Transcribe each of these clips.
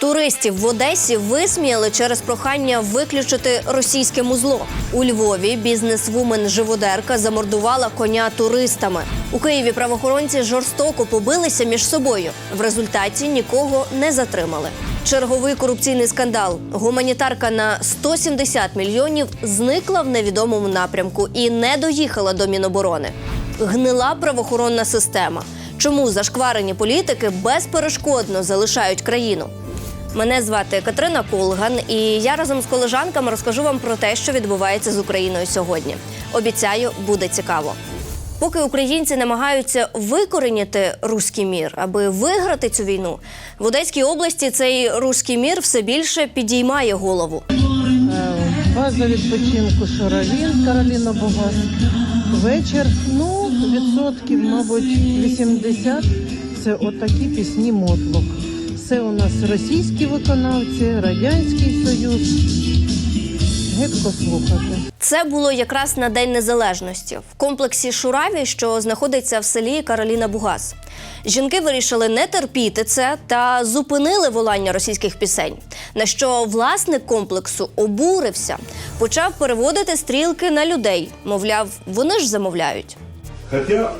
Туристів в Одесі висміяли через прохання виключити російське музло. У Львові бізнесвумен живодерка замордувала коня туристами. У Києві правоохоронці жорстоко побилися між собою. В результаті нікого не затримали. Черговий корупційний скандал. Гуманітарка на 170 мільйонів зникла в невідомому напрямку і не доїхала до Міноборони. Гнила правоохоронна система. Чому зашкварені політики безперешкодно залишають країну? Мене звати Катерина Колган, і я разом з колежанками розкажу вам про те, що відбувається з Україною сьогодні. Обіцяю, буде цікаво. Поки українці намагаються викоріняти руський мір, аби виграти цю війну, в Одеській області цей руський мір все більше підіймає голову. База відпочинку Шаровін, Кароліна Богас. Вечір, ну, відсотків, мабуть, 80 це отакі пісні Мотлок. Це у нас російські виконавці, Радянський Союз. Гидко слухати. Це було якраз на День Незалежності в комплексі Шураві, що знаходиться в селі Кароліна Бугас. Жінки вирішили не терпіти це та зупинили волання російських пісень. На що власник комплексу обурився, почав переводити стрілки на людей. Мовляв, вони ж замовляють. Хотя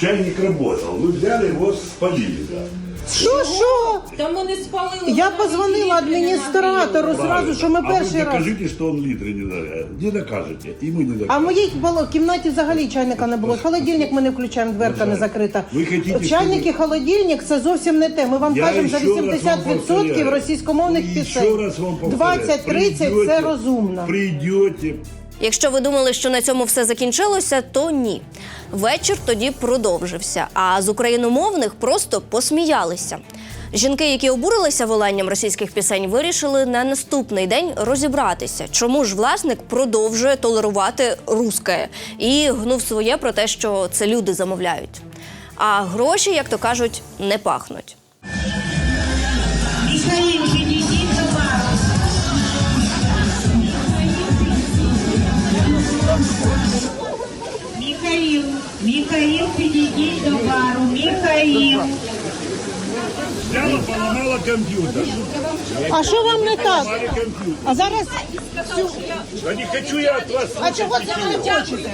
чайник работал. Вы взяли его, спалили, да. Що, що? Та ми не спалили. Я позвонила адміністратору зразу, що ми а перший вы раз. докажите, что он литры не докажет. Не докажете. И мы не докажем. А в моїй було- кімнаті взагалі чайника не було. Холодильник ми не включаємо, дверка не закрита. Ви хотіте, Чайник і холодильник це зовсім не те. Ми вам Я кажемо за ще раз вам 80% повторяю. російськомовних І ще пісень. раз вам повторяю. 20-30 це Придете, розумно. Придете. Якщо ви думали, що на цьому все закінчилося, то ні. Вечір тоді продовжився, а з україномовних просто посміялися. Жінки, які обурилися воланням російських пісень, вирішили на наступний день розібратися, чому ж власник продовжує толерувати русське і гнув своє про те, що це люди замовляють. А гроші, як то кажуть, не пахнуть. Михаїл, Михаил, підійдіть до бару. Михаїл. Взяла, поломала компьютер. А що вам не так? А зараз Да не хочу я от вас. а чого це ви не хочете?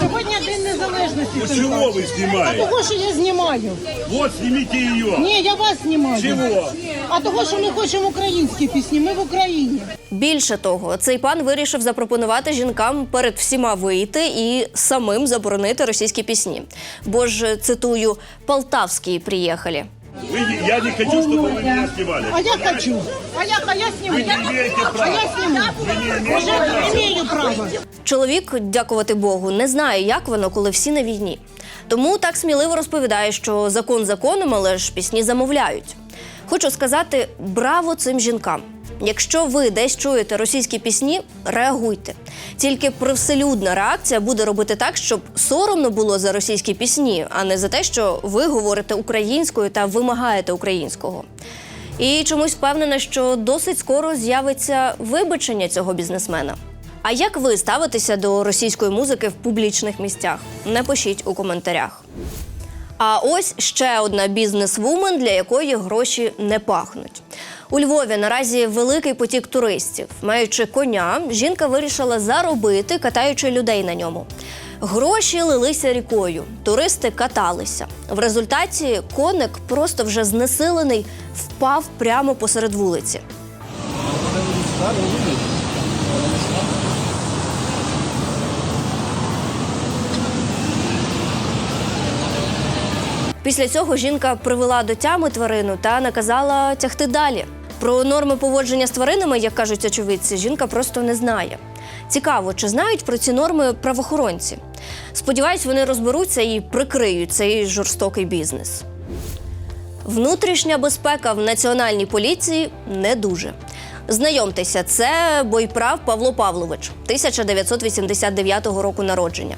Сьогодні день незалежності. Ну чего вы А снимаете? того, що я знімаю. Вот, снимите ее. Ні, я вас знімаю. Чего? А того, що ми хочемо українські пісні, ми в Україні. Більше того, цей пан вирішив запропонувати жінкам перед всіма вийти і самим заборонити російські пісні. Бо ж цитую Полтавські приїхали. Вы не- я не хочу, чтобы вы меня снимали. А я хочу. А я, а я сниму. Вы не имеете А права. я сниму. Вы не имеете Уже права. имею право. Чоловік, дякувати Богу, не знає, як воно, коли всі на війні. Тому так сміливо розповідає, що закон законом, але ж пісні замовляють. Хочу сказати браво цим жінкам. Якщо ви десь чуєте російські пісні, реагуйте. Тільки привселюдна реакція буде робити так, щоб соромно було за російські пісні, а не за те, що ви говорите українською та вимагаєте українського. І чомусь впевнена, що досить скоро з'явиться вибачення цього бізнесмена. А як ви ставитеся до російської музики в публічних місцях? Напишіть у коментарях. А ось ще одна бізнес-вумен, для якої гроші не пахнуть. У Львові наразі великий потік туристів. Маючи коня, жінка вирішила заробити, катаючи людей на ньому. Гроші лилися рікою, туристи каталися. В результаті коник просто вже знесилений впав прямо посеред вулиці. Після цього жінка привела до тями тварину та наказала тягти далі. Про норми поводження з тваринами, як кажуть очевидці, жінка просто не знає. Цікаво, чи знають про ці норми правоохоронці? Сподіваюсь, вони розберуться і прикриють цей жорстокий бізнес. Внутрішня безпека в національній поліції не дуже. Знайомтеся, це бойправ Павло Павлович, 1989 року народження.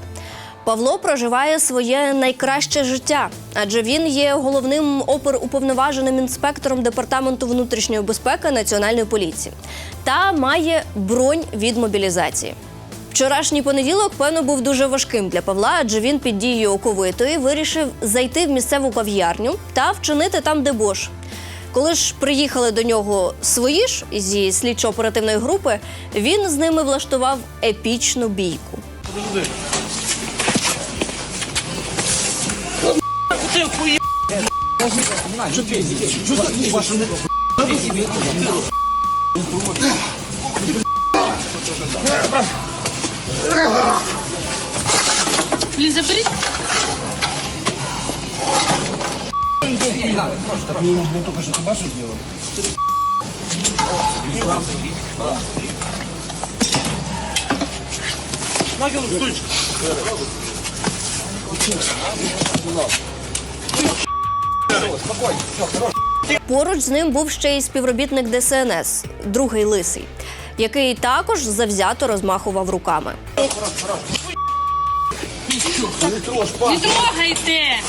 Павло проживає своє найкраще життя, адже він є головним оперуповноваженим інспектором департаменту внутрішньої безпеки Національної поліції та має бронь від мобілізації. Вчорашній понеділок, певно, був дуже важким для Павла, адже він під дією оковитої вирішив зайти в місцеву кав'ярню та вчинити там дебош. Коли ж приїхали до нього свої ж зі слідчо-оперативної групи, він з ними влаштував епічну бійку. Что ты здесь? Что ты ваши Блин, забери. Мы только что собаку сделали. Нагел, стойчик. Поруч з ним був ще й співробітник ДСНС, другий лисий, який також завзято розмахував руками. Не трогайте!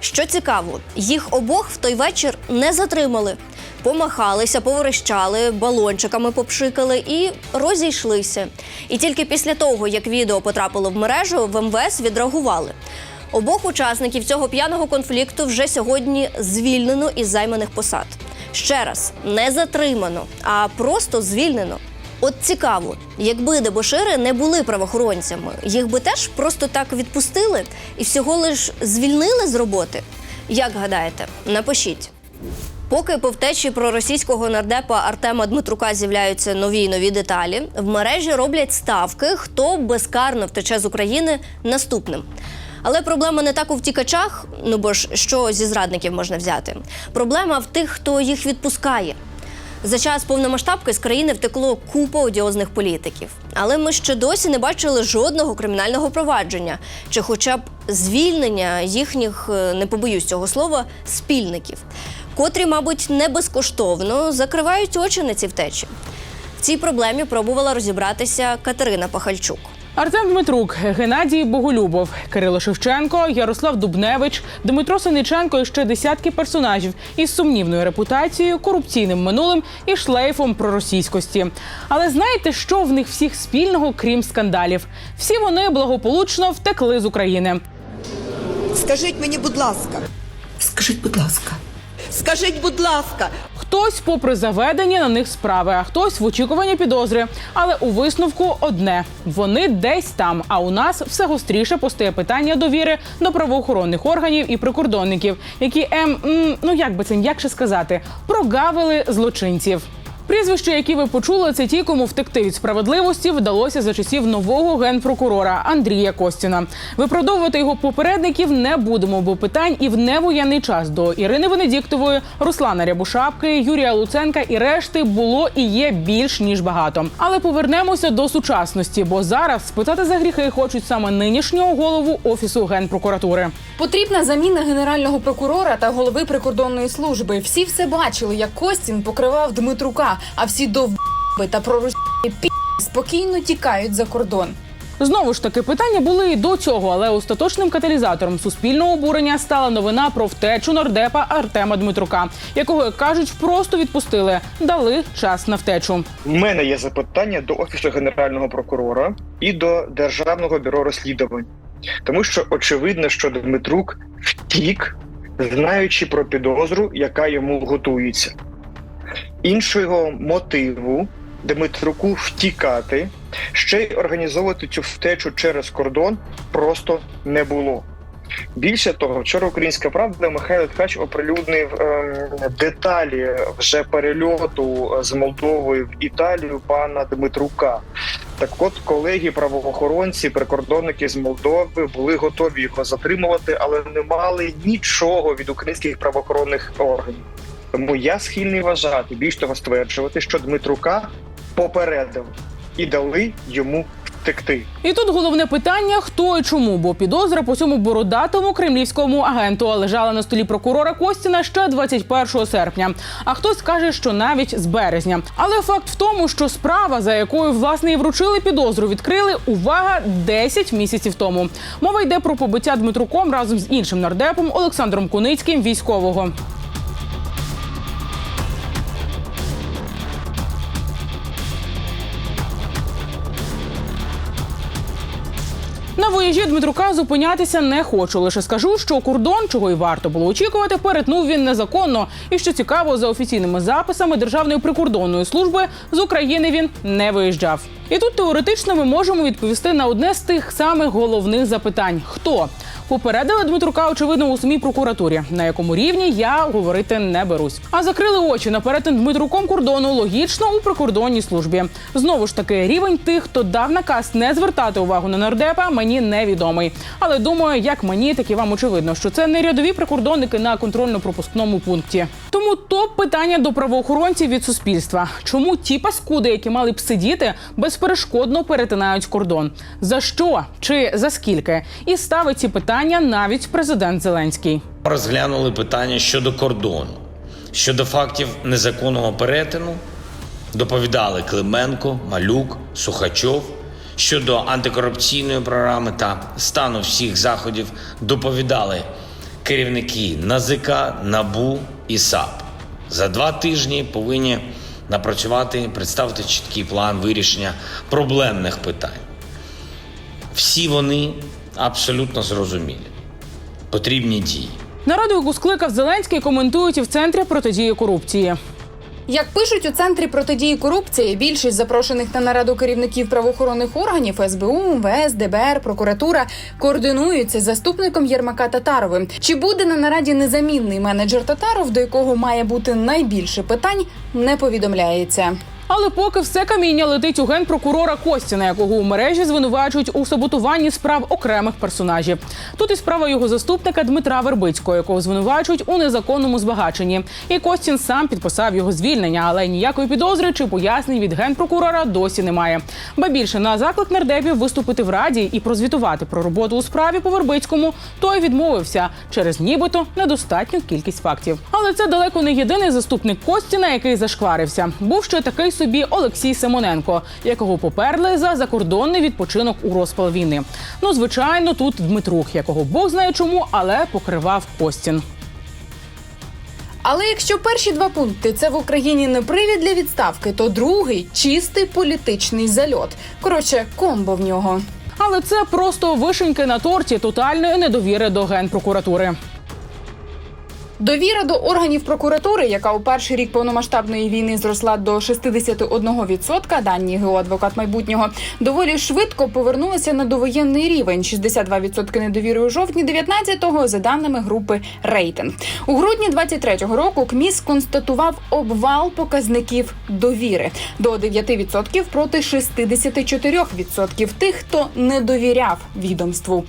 Що цікаво, їх обох в той вечір не затримали. Помахалися, поворещали, балончиками попшикали і розійшлися. І тільки після того, як відео потрапило в мережу, в МВС відреагували. Обох учасників цього п'яного конфлікту вже сьогодні звільнено із займаних посад. Ще раз, не затримано, а просто звільнено. От цікаво, якби дебошири не були правоохоронцями, їх би теж просто так відпустили і всього лиш звільнили з роботи. Як гадаєте, напишіть. Поки по втечі проросійського нардепа Артема Дмитрука з'являються нові й нові деталі, в мережі роблять ставки, хто безкарно втече з України наступним. Але проблема не так у втікачах, ну бо ж що зі зрадників можна взяти. Проблема в тих, хто їх відпускає. За час повномасштабки з країни втекло купа одіозних політиків. Але ми ще досі не бачили жодного кримінального провадження чи хоча б звільнення їхніх, е, не побоюсь цього слова, спільників, котрі, мабуть, не безкоштовно закривають очі на ці втечі. В цій проблемі пробувала розібратися Катерина Пахальчук. Артем Дмитрук, Геннадій Боголюбов, Кирило Шевченко, Ярослав Дубневич, Дмитро Синиченко і ще десятки персонажів із сумнівною репутацією, корупційним минулим і шлейфом проросійськості. Але знаєте, що в них всіх спільного, крім скандалів? Всі вони благополучно втекли з України. Скажіть мені, будь ласка, Скажіть, будь ласка. Скажіть, будь ласка, Хтось попри заведення на них справи, а хтось в очікуванні підозри. Але у висновку одне: вони десь там. А у нас все гостріше постає питання довіри до правоохоронних органів і прикордонників, які ем, ну як би це м'якше сказати, прогавили злочинців. Прізвища, які ви почули, це ті, кому втекти від справедливості вдалося за часів нового генпрокурора Андрія Костіна. Виправдовувати його попередників не будемо, бо питань і в невоєнний час до Ірини Венедіктової, Руслана Рябушапки, Юрія Луценка і решти було і є більш ніж багато. Але повернемося до сучасності, бо зараз спитати за гріхи хочуть саме нинішнього голову офісу генпрокуратури. Потрібна заміна генерального прокурора та голови прикордонної служби. Всі все бачили, як Костін покривав Дмитрука, а всі довби та проросійські пі спокійно тікають за кордон. Знову ж таки, питання були і до цього, але остаточним каталізатором суспільного обурення стала новина про втечу нардепа Артема Дмитрука, якого як кажуть, просто відпустили, дали час на втечу. У мене є запитання до офісу генерального прокурора і до державного бюро розслідувань, тому що очевидно, що Дмитрук втік, знаючи про підозру, яка йому готується. Іншого мотиву Дмитруку втікати, ще й організовувати цю втечу через кордон просто не було. Більше того, вчора Українська правда Михайло Ткач оприлюднив ем, деталі вже перельоту з Молдови в Італію пана Дмитрука. Так от колеги, правоохоронці, прикордонники з Молдови були готові його затримувати, але не мали нічого від українських правоохоронних органів. Тому я схильний вважати, більш того стверджувати, що Дмитрука попередив і дали йому втекти. І тут головне питання: хто і чому, бо підозра по цьому бородатому кремлівському агенту лежала на столі прокурора Костіна ще 21 серпня. А хтось каже, що навіть з березня. Але факт в тому, що справа, за якою власне і вручили підозру, відкрили увага 10 місяців тому. Мова йде про побиття Дмитруком разом з іншим нардепом Олександром Куницьким військового. Вояжі Дмитрука зупинятися не хочу. Лише скажу, що кордон, чого й варто було очікувати, перетнув він незаконно. І що цікаво, за офіційними записами Державної прикордонної служби з України він не виїжджав. І тут теоретично ми можемо відповісти на одне з тих самих головних запитань: хто попередили Дмитрука, очевидно, у самій прокуратурі, на якому рівні я говорити не берусь. А закрили очі на перетин Дмитруком кордону логічно у прикордонній службі. Знову ж таки, рівень тих, хто дав наказ не звертати увагу на нардепа, мені невідомий. Але думаю, як мені, так і вам очевидно, що це не рядові прикордонники на контрольно-пропускному пункті. Тому топ питання до правоохоронців від суспільства: чому ті паскуди, які мали б сидіти, безперешкодно перетинають кордон? За що чи за скільки? І ставить ці питання навіть президент Зеленський. Розглянули питання щодо кордону, щодо фактів незаконного перетину. Доповідали Клименко, Малюк, Сухачов. Щодо антикорупційної програми та стану всіх заходів доповідали керівники НАЗК, НАБУ і САП. За два тижні повинні напрацювати, представити чіткий план вирішення проблемних питань. Всі вони абсолютно зрозумілі. Потрібні дії. Нараду, яку скликав Зеленський, коментують і в центрі протидії корупції. Як пишуть у центрі протидії корупції, більшість запрошених на нараду керівників правоохоронних органів СБУ, МВС, ДБР, прокуратура координуються з заступником Єрмака Татаровим. Чи буде на нараді незамінний менеджер Татаров, до якого має бути найбільше питань, не повідомляється. Але поки все каміння летить у генпрокурора Костіна, якого у мережі звинувачують у саботуванні справ окремих персонажів. Тут і справа його заступника Дмитра Вербицького, якого звинувачують у незаконному збагаченні. І Костін сам підписав його звільнення, але ніякої підозри чи пояснень від генпрокурора досі немає. Ба більше на заклик нардепів виступити в раді і прозвітувати про роботу у справі по Вербицькому, той відмовився через нібито недостатню кількість фактів. Але це далеко не єдиний заступник Костіна, який зашкварився. Був ще такий собі Олексій Симоненко, якого поперли за закордонний відпочинок у розпал війни. Ну, звичайно, тут Дмитрук, якого Бог знає чому, але покривав Костін. Але якщо перші два пункти це в Україні не привід для відставки, то другий чистий політичний зальот. Коротше, комбо в нього. Але це просто вишеньки на торті тотальної недовіри до генпрокуратури. Довіра до органів прокуратури, яка у перший рік повномасштабної війни зросла до 61%, дані ГО адвокат майбутнього, доволі швидко повернулася на довоєнний рівень 62% недовіри у жовтні 19-го, за даними групи рейтинг. У грудні 23-го року КМІС констатував обвал показників довіри до 9% проти 64% тих, хто не довіряв відомству.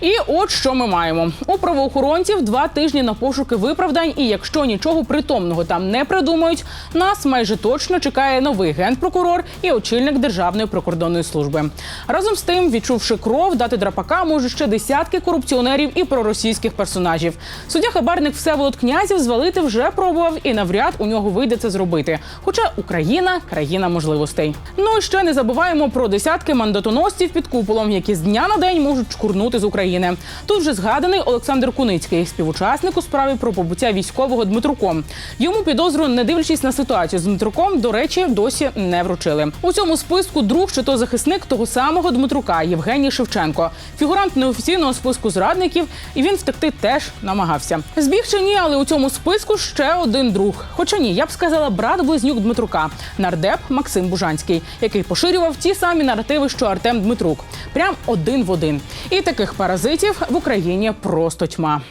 І от що ми маємо у правоохоронців два тижні на пошуки виправдань. І якщо нічого притомного там не придумають, нас майже точно чекає новий генпрокурор і очільник державної прикордонної служби. Разом з тим, відчувши кров, дати драпака може ще десятки корупціонерів і проросійських персонажів. Суддя хабарник Всеволод Князів звалити вже пробував, і навряд у нього вийде це зробити. Хоча Україна країна можливостей. Ну і ще не забуваємо про десятки мандатоносців під куполом, які з дня на день можуть чкурнути з України. Тут вже згаданий Олександр Куницький, співучасник у справі про побуття військового Дмитруком. Йому підозру, не дивлячись на ситуацію з Дмитруком, до речі, досі не вручили. У цьому списку друг чи то захисник того самого Дмитрука Євгеній Шевченко, фігурант неофіційного списку зрадників, і він втекти теж намагався. Збіг чи ні, але у цьому списку ще один друг. Хоча ні, я б сказала, брат близнюк Дмитрука, нардеп Максим Бужанський, який поширював ті самі наративи, що Артем Дмитрук, прям один в один. І таких паразитів в Україні просто тьма.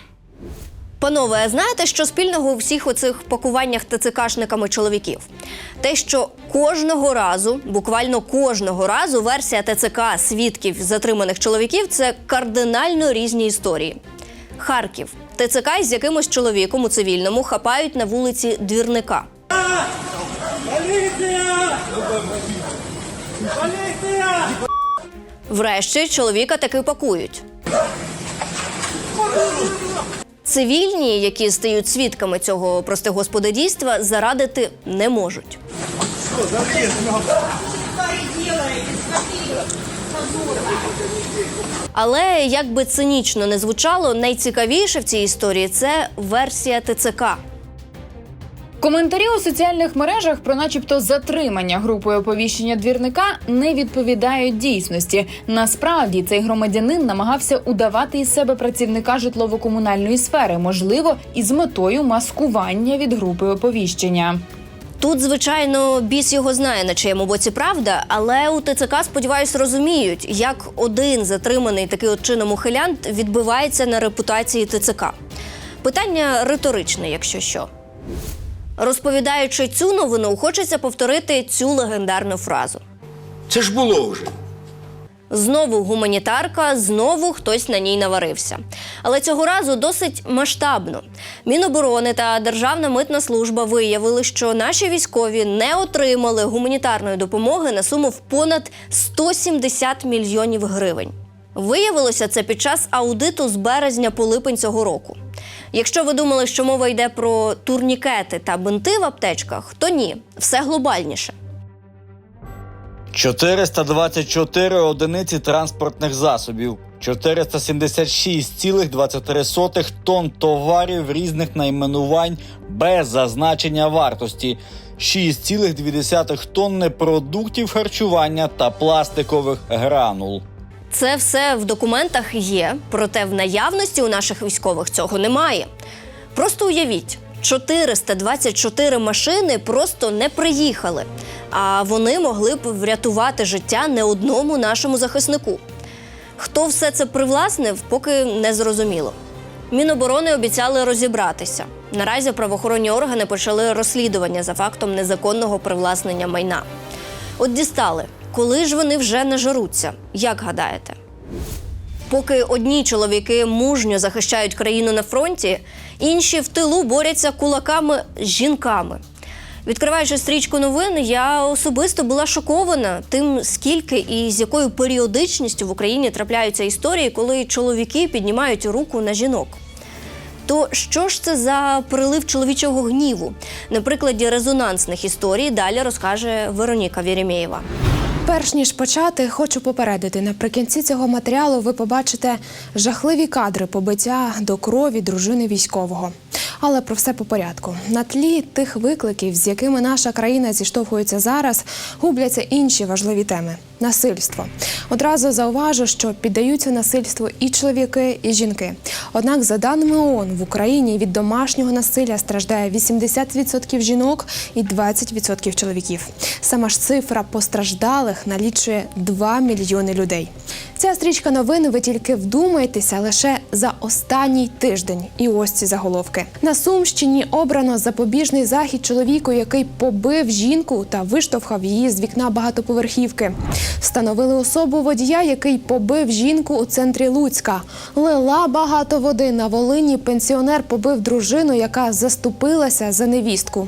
Панове, а знаєте, що спільного у всіх оцих пакуваннях ТЦКшниками чоловіків? Те, що кожного разу, буквально кожного разу, версія ТЦК свідків затриманих чоловіків це кардинально різні історії. Харків. ТЦК із якимось чоловіком у цивільному хапають на вулиці двірника. Врешті чоловіка таки пакують. Цивільні, які стають свідками цього, прости господи, дійства, зарадити не можуть. Але як би цинічно не звучало, найцікавіше в цій історії це версія ТЦК. Коментарі у соціальних мережах про, начебто, затримання групою оповіщення двірника не відповідають дійсності. Насправді цей громадянин намагався удавати із себе працівника житлово-комунальної сфери, можливо, із метою маскування від групи оповіщення. Тут, звичайно, біс його знає, на чиєму боці правда, але у ТЦК, сподіваюсь, розуміють, як один затриманий такий от чином ухилянт відбивається на репутації ТЦК. Питання риторичне, якщо що. Розповідаючи цю новину, хочеться повторити цю легендарну фразу. Це ж було вже. Знову гуманітарка, знову хтось на ній наварився. Але цього разу досить масштабно. Міноборони та Державна митна служба виявили, що наші військові не отримали гуманітарної допомоги на суму в понад 170 мільйонів гривень. Виявилося це під час аудиту з березня по липень цього року. Якщо ви думали, що мова йде про турнікети та бинти в аптечках, то ні, все глобальніше. 424 одиниці транспортних засобів, 476,23 тонн товарів різних найменувань без зазначення вартості, 6,2 тонни продуктів харчування та пластикових гранул. Це все в документах є, проте в наявності у наших військових цього немає. Просто уявіть, 424 машини просто не приїхали, а вони могли б врятувати життя не одному нашому захиснику. Хто все це привласнив, поки не зрозуміло. Міноборони обіцяли розібратися. Наразі правоохоронні органи почали розслідування за фактом незаконного привласнення майна. От дістали, коли ж вони вже нажируться, як гадаєте? Поки одні чоловіки мужньо захищають країну на фронті, інші в тилу борються кулаками з жінками. Відкриваючи стрічку новин, я особисто була шокована тим, скільки і з якою періодичністю в Україні трапляються історії, коли чоловіки піднімають руку на жінок. То що ж це за прилив чоловічого гніву? На прикладі резонансних історій далі розкаже Вероніка Вєремєєва. Перш ніж почати, хочу попередити. Наприкінці цього матеріалу ви побачите жахливі кадри побиття до крові дружини військового. Але про все по порядку. На тлі тих викликів, з якими наша країна зіштовхується зараз, губляться інші важливі теми насильство. Одразу зауважу, що піддаються насильству і чоловіки, і жінки. Однак, за даними ООН, в Україні від домашнього насилля страждає 80% жінок і 20% чоловіків. Сама ж цифра постраждалих налічує 2 мільйони людей. Ця стрічка новин ви тільки вдумайтеся лише за останній тиждень. І ось ці заголовки. На Сумщині обрано запобіжний захід чоловіку, який побив жінку та виштовхав її з вікна багатоповерхівки. Встановили особу водія, який побив жінку у центрі Луцька. Лила багато води на Волині. Пенсіонер побив дружину, яка заступилася за невістку.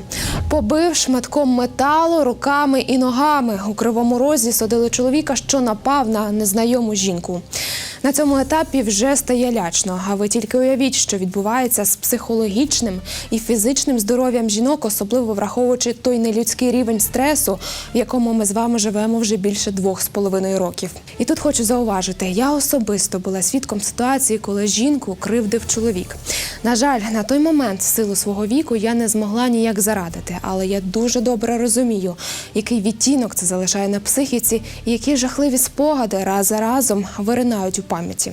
Побив шматком металу руками і ногами. У кривому розі садили чоловіка, що напав на незнайому жінку. На цьому етапі вже стає лячно. А ви тільки уявіть, що відбувається з психологічним і фізичним здоров'ям жінок, особливо враховуючи той нелюдський рівень стресу, в якому ми з вами живемо вже більше двох з половиною років. І тут хочу зауважити, я особисто була свідком ситуації, коли жінку кривдив чоловік. На жаль, на той момент, силу свого віку, я не змогла ніяк зарадити, але я дуже добре розумію, який відтінок це залишає на психіці, і які жахливі спогади раз за разом виринають у пам'яті.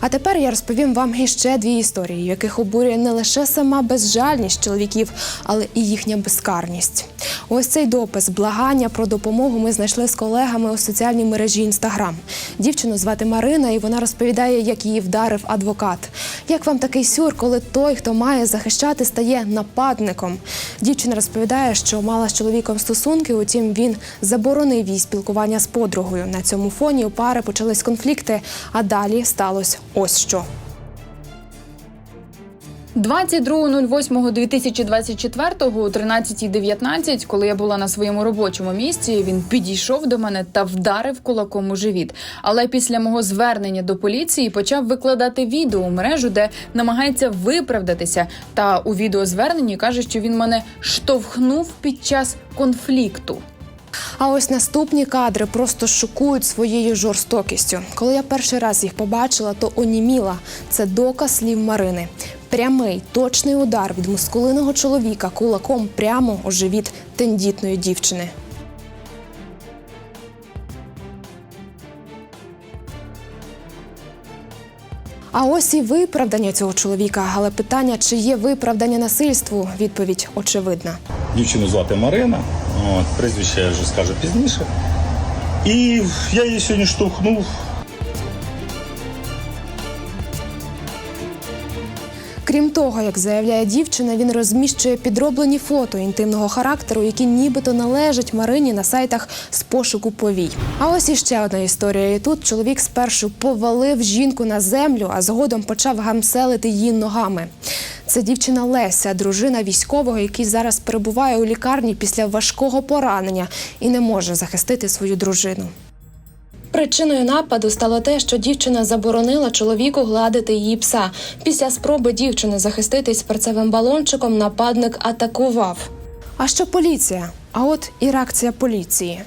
А тепер я розповім вам іще дві історії, яких обурює не лише сама безжальність чоловіків, але і їхня безкарність. Ось цей допис благання про допомогу ми знайшли з колегами у соціальній мережі Інстаграм. Дівчину звати Марина, і вона розповідає, як її вдарив адвокат. Як вам такий сюр, коли той, хто має захищати, стає нападником? Дівчина розповідає, що мала з чоловіком стосунки, утім він заборонив їй спілкування з подругою. На цьому фоні у пари почались конфлікти, а далі сталося ось що. 22.08.2024 о 13.19, коли я була на своєму робочому місці, він підійшов до мене та вдарив кулаком у живіт. Але після мого звернення до поліції почав викладати відео у мережу, де намагається виправдатися. Та у відеозверненні каже, що він мене штовхнув під час конфлікту. А ось наступні кадри просто шокують своєю жорстокістю. Коли я перший раз їх побачила, то оніміла. Це доказ слів Марини. Прямий точний удар від мускулиного чоловіка кулаком прямо у живіт тендітної дівчини. А ось і виправдання цього чоловіка. Але питання, чи є виправдання насильству, відповідь очевидна. Дівчину звати Марина, от, прізвище я вже скажу пізніше. І я її сьогодні штовхнув. Крім того, як заявляє дівчина, він розміщує підроблені фото інтимного характеру, які нібито належать Марині на сайтах з пошуку повій. А ось іще одна історія. І тут чоловік спершу повалив жінку на землю, а згодом почав гамселити її ногами. Це дівчина Леся, дружина військового, який зараз перебуває у лікарні після важкого поранення і не може захистити свою дружину. Причиною нападу стало те, що дівчина заборонила чоловіку гладити її пса. Після спроби дівчини захиститись перцевим балончиком нападник атакував. А що поліція? А от і реакція поліції.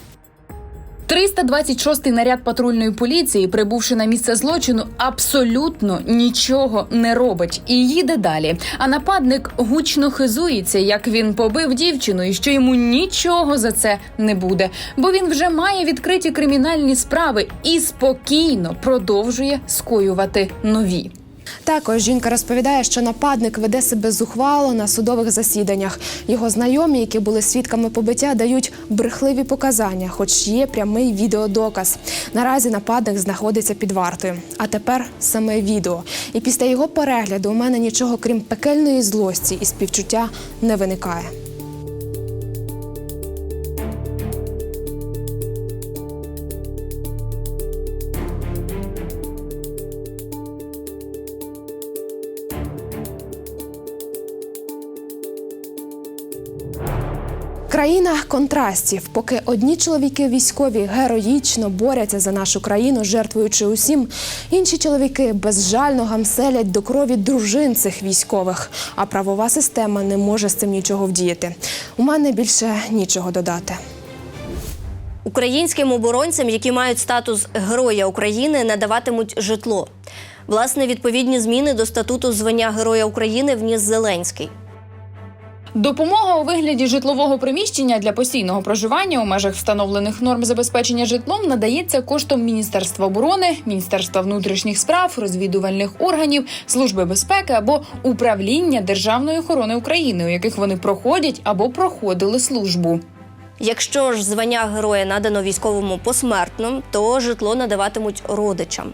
326-й наряд патрульної поліції, прибувши на місце злочину, абсолютно нічого не робить і їде далі. А нападник гучно хизується, як він побив дівчину, і що йому нічого за це не буде, бо він вже має відкриті кримінальні справи і спокійно продовжує скоювати нові. Також жінка розповідає, що нападник веде себе зухвало на судових засіданнях. Його знайомі, які були свідками побиття, дають брехливі показання, хоч є прямий відеодоказ. Наразі нападник знаходиться під вартою. А тепер саме відео. І після його перегляду у мене нічого крім пекельної злості і співчуття не виникає. Контрастів, поки одні чоловіки військові героїчно борються за нашу країну, жертвуючи усім, інші чоловіки безжально гамселять до крові дружин цих військових. А правова система не може з цим нічого вдіяти. У мене більше нічого додати. Українським оборонцям, які мають статус Героя України, надаватимуть житло. Власне, відповідні зміни до статуту звання Героя України вніс Зеленський. Допомога у вигляді житлового приміщення для постійного проживання у межах встановлених норм забезпечення житлом надається коштом Міністерства оборони, Міністерства внутрішніх справ, розвідувальних органів, служби безпеки або управління Державної охорони України, у яких вони проходять або проходили службу. Якщо ж звання героя надано військовому посмертно, то житло надаватимуть родичам.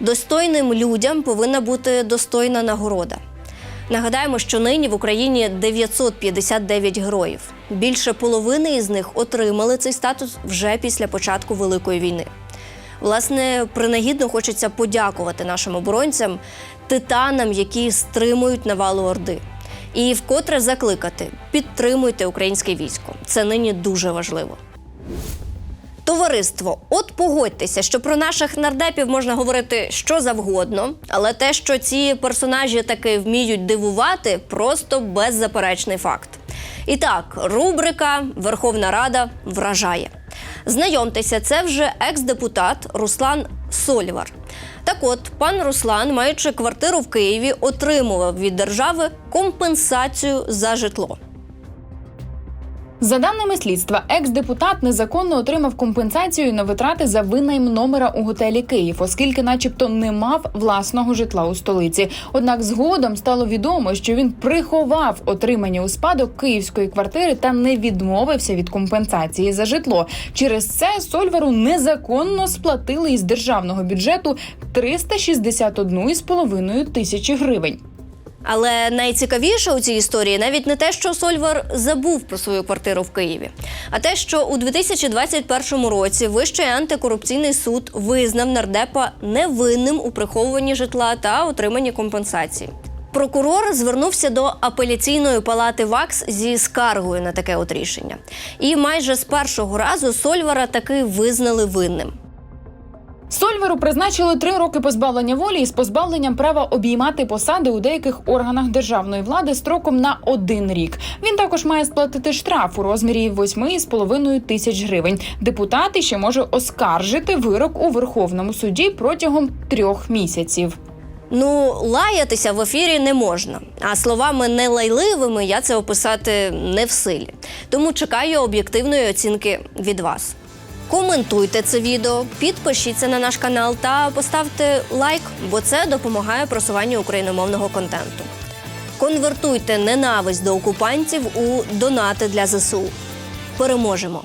Достойним людям повинна бути достойна нагорода. Нагадаємо, що нині в Україні 959 героїв. Більше половини із них отримали цей статус вже після початку Великої війни. Власне, принагідно хочеться подякувати нашим оборонцям, титанам, які стримують навалу Орди. І вкотре закликати: підтримуйте українське військо. Це нині дуже важливо. Товариство, от погодьтеся, що про наших нардепів можна говорити що завгодно, але те, що ці персонажі таки вміють дивувати, просто беззаперечний факт. І так, рубрика Верховна Рада вражає. Знайомтеся, це вже екс-депутат Руслан Сольвар. Так от, пан Руслан, маючи квартиру в Києві, отримував від держави компенсацію за житло. За даними слідства, екс-депутат незаконно отримав компенсацію на витрати за винайм номера у готелі Київ, оскільки, начебто, не мав власного житла у столиці. Однак згодом стало відомо, що він приховав отримання у спадок київської квартири та не відмовився від компенсації за житло. Через це Сольвару незаконно сплатили із державного бюджету 361,5 тисячі гривень. Але найцікавіше у цій історії навіть не те, що Сольвар забув про свою квартиру в Києві, а те, що у 2021 році Вищий антикорупційний суд визнав нардепа невинним у приховуванні житла та отриманні компенсації. Прокурор звернувся до апеляційної палати ВАКС зі скаргою на таке от рішення. І майже з першого разу Сольвара таки визнали винним. Сольверу призначили три роки позбавлення волі із позбавленням права обіймати посади у деяких органах державної влади строком на один рік. Він також має сплатити штраф у розмірі 8,5 тисяч гривень. Депутат ще може оскаржити вирок у Верховному суді протягом трьох місяців. Ну, лаятися в ефірі не можна. А словами нелайливими я це описати не в силі. Тому чекаю об'єктивної оцінки від вас. Коментуйте це відео, підпишіться на наш канал та поставте лайк, бо це допомагає просуванню україномовного контенту. Конвертуйте ненависть до окупантів у донати для ЗСУ. Переможемо!